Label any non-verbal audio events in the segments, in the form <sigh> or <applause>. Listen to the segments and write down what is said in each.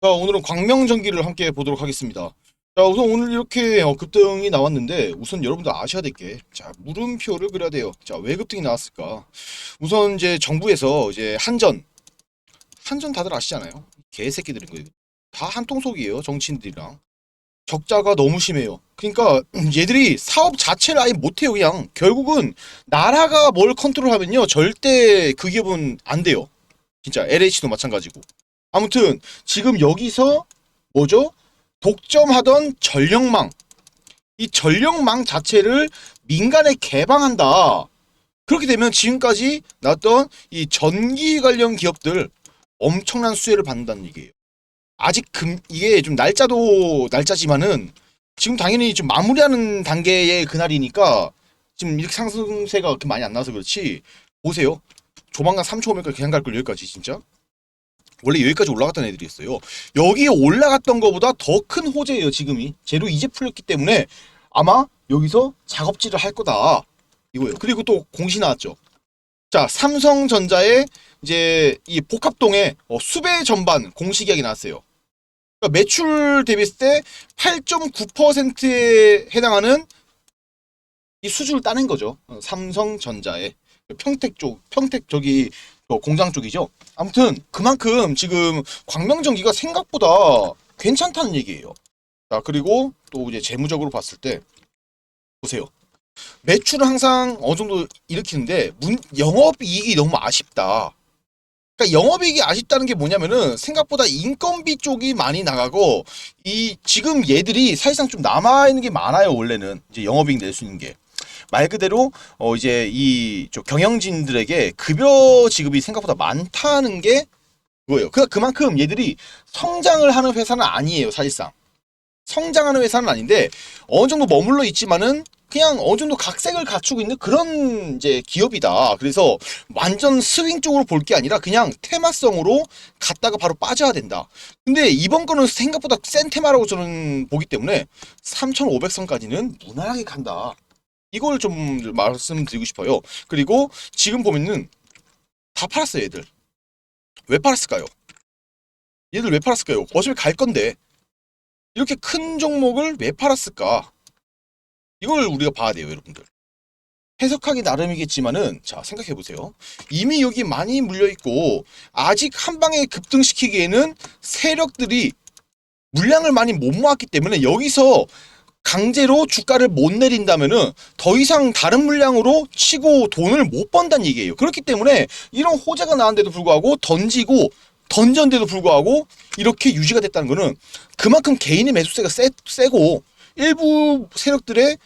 자, 오늘은 광명전기를 함께 보도록 하겠습니다. 자, 우선 오늘 이렇게 어, 급등이 나왔는데 우선 여러분들 아셔야 될 게, 자, 물음표를 그려야 돼요. 자, 왜 급등이 나왔을까? 우선 이제 정부에서 이제 한전, 한전 다들 아시잖아요. 개새끼들인 거예요. 다 한통속이에요. 정치인들이랑. 적자가 너무 심해요. 그러니까 <clears throat> 얘들이 사업 자체를 아예 못해요. 그냥 결국은 나라가 뭘 컨트롤하면요, 절대 그 기업은 안 돼요. 진짜 LH도 마찬가지고. 아무튼 지금 여기서 뭐죠? 독점하던 전력망 이 전력망 자체를 민간에 개방한다. 그렇게 되면 지금까지 나왔던 이 전기 관련 기업들 엄청난 수혜를 받는다는 얘기예요. 아직 금 이게 좀 날짜도 날짜지만은 지금 당연히 좀 마무리하는 단계의 그날이니까 지금 이렇게 상승세가 그렇게 많이 안 나와서 그렇지 보세요. 조만간 3초 오면 그냥 갈걸 여기까지 진짜. 원래 여기까지 올라갔던 애들이었어요. 여기 올라갔던 것보다 더 큰 호재예요, 지금이. 재료 이제 풀렸기 때문에 아마 여기서 작업질을 할 거다. 이거예요. 그리고 또 공시 나왔죠. 자, 삼성전자의 이제 이 복합동에 어, 수배 전반 공시 계약이 나왔어요. 그러니까 매출 대비했을 때 8.9%에 해당하는 이 수주를 따낸 거죠. 어, 삼성전자의 평택 쪽, 평택 저기 어, 공장 쪽이죠. 아무튼 그만큼 지금 광명전기가 생각보다 괜찮다는 얘기예요. 자 그리고 또 이제 재무적으로 봤을 때 보세요. 매출은 항상 어느 정도 일으키는데 문, 영업이익이 너무 아쉽다. 그러니까 영업이익이 아쉽다는 게 뭐냐면은 생각보다 인건비 쪽이 많이 나가고 이 지금 얘들이 사실상 좀 남아 있는 게 많아요 원래는 이제 영업이익 낼 수 있는 게. 말 그대로 어 이제 이저 경영진들에게 급여 지급이 생각보다 많다는 게 그거예요. 그 그만큼 얘들이 성장을 하는 회사는 아니에요, 사실상. 성장하는 회사는 아닌데 어느 정도 머물러 있지만은 그냥 어느 정도 각색을 갖추고 있는 그런 이제 기업이다. 그래서 완전 스윙 쪽으로 볼 게 아니라 그냥 테마성으로 갔다가 바로 빠져야 된다. 근데 이번 거는 생각보다 센 테마라고 저는 보기 때문에 3,500선까지는 무난하게 간다. 이걸 좀 말씀드리고 싶어요. 그리고 지금 보면은 다 팔았어요, 얘들. 왜 팔았을까요? 얘들 왜 팔았을까요? 어차피 갈 건데 이렇게 큰 종목을 왜 팔았을까? 이걸 우리가 봐야 돼요, 여러분들. 해석하기 나름이겠지만은 자 생각해 보세요. 이미 여기 많이 물려 있고 아직 한 방에 급등시키기에는 세력들이 물량을 많이 못 모았기 때문에 여기서 강제로 주가를 못 내린다면은 더 이상 다른 물량으로 치고 돈을 못 번다는 얘기예요. 그렇기 때문에 이런 호재가 나왔는데도 불구하고 던지고 던졌는데도 불구하고 이렇게 유지가 됐다는 거는 그만큼 개인의 매수세가 세, 세고 일부 세력들의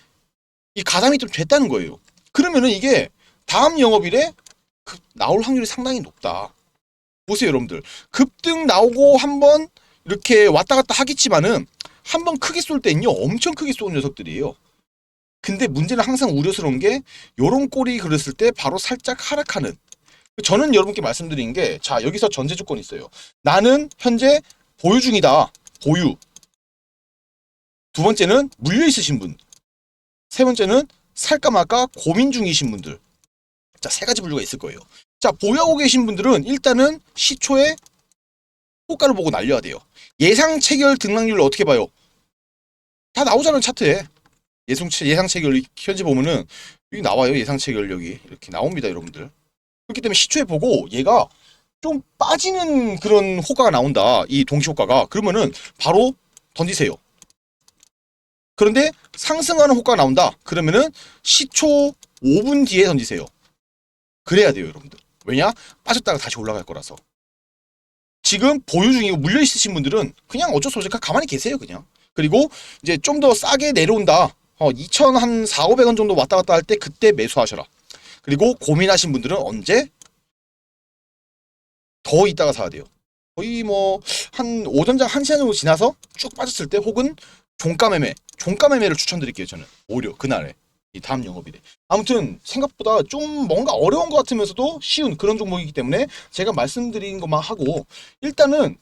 이 가담이 좀 됐다는 거예요. 그러면은 이게 다음 영업일에 그 나올 확률이 상당히 높다. 보세요, 여러분들. 급등 나오고 한번 이렇게 왔다 갔다 하겠지만은 한 번 크게 쏠 때는요 엄청 크게 쏘는 녀석들이에요. 근데 문제는 항상 우려스러운 게 요런 꼴이 그랬을 때 바로 살짝 하락하는. 저는 여러분께 말씀드린 게 자 여기서 전제 조건이 있어요. 나는 현재 보유 중이다. 보유. 두 번째는 물려 있으신 분. 세 번째는 살까 말까 고민 중이신 분들. 자, 세 가지 분류가 있을 거예요. 자, 보유하고 계신 분들은 일단은 시초에 호가를 보고 날려야 돼요. 예상 체결 등락률을 어떻게 봐요? 다 나오잖아요, 차트에. 예상, 체- 예상 체결, 현재 보면은, 여기 나와요, 예상 체결력이. 이렇게 나옵니다, 여러분들. 그렇기 때문에 시초에 보고 얘가 좀 빠지는 그런 호가가 나온다. 이 동시 호가가. 그러면은 바로 던지세요. 그런데 상승하는 호가가 나온다. 그러면은 시초 5분 뒤에 던지세요. 그래야 돼요, 여러분들. 왜냐? 빠졌다가 다시 올라갈 거라서. 지금 보유 중이고 물려 있으신 분들은 그냥 어쩔 수 없이 가만히 계세요, 그냥. 그리고 이제 좀 더 싸게 내려온다. 어, 2,000한 4, 500원 정도 왔다 갔다 할 때 그때 매수하셔라. 그리고 고민하신 분들은 언제? 더 있다가 사야 돼요. 거의 뭐 한 오전장 1시간 정도 지나서 쭉 빠졌을 때 혹은 종가 매매, 종가 매매를 추천드릴게요, 저는. 오히려 그날에. 이 다음 영업일에. 아무튼 생각보다 좀 뭔가 어려운 것 같으면서도 쉬운 그런 종목이기 때문에 제가 말씀드린 것만 하고 일단은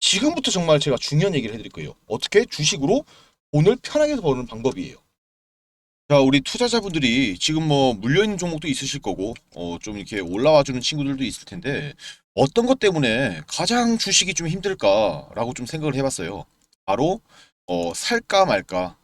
지금부터 정말 제가 중요한 얘기를 해드릴 거예요. 어떻게 주식으로 돈을 편하게 버는 방법이에요. 자, 우리 투자자분들이 지금 뭐 물려있는 종목도 있으실 거고, 어, 좀 이렇게 올라와주는 친구들도 있을 텐데, 어떤 것 때문에 가장 주식이 좀 힘들까라고 좀 생각을 해봤어요. 바로, 어, 살까 말까, 어,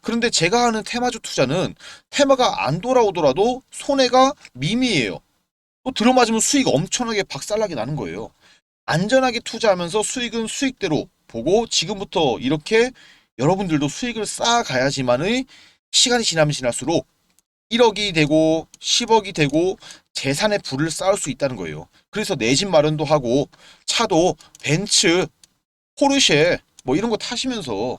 그런데 제가 하는 테마주 투자는 테마가 안 돌아오더라도 손해가 미미해요. 또 들어맞으면 수익 엄청나게 박살나게 나는 거예요. 안전하게 투자하면서 수익은 수익대로 보고 지금부터 이렇게 여러분들도 수익을 쌓아가야지만의 시간이 지나면 지날수록 1억이 되고 10억이 되고 재산의 부를 쌓을 수 있다는 거예요. 그래서 내 집 마련도 하고 차도 벤츠, 포르쉐 뭐 이런 거 타시면서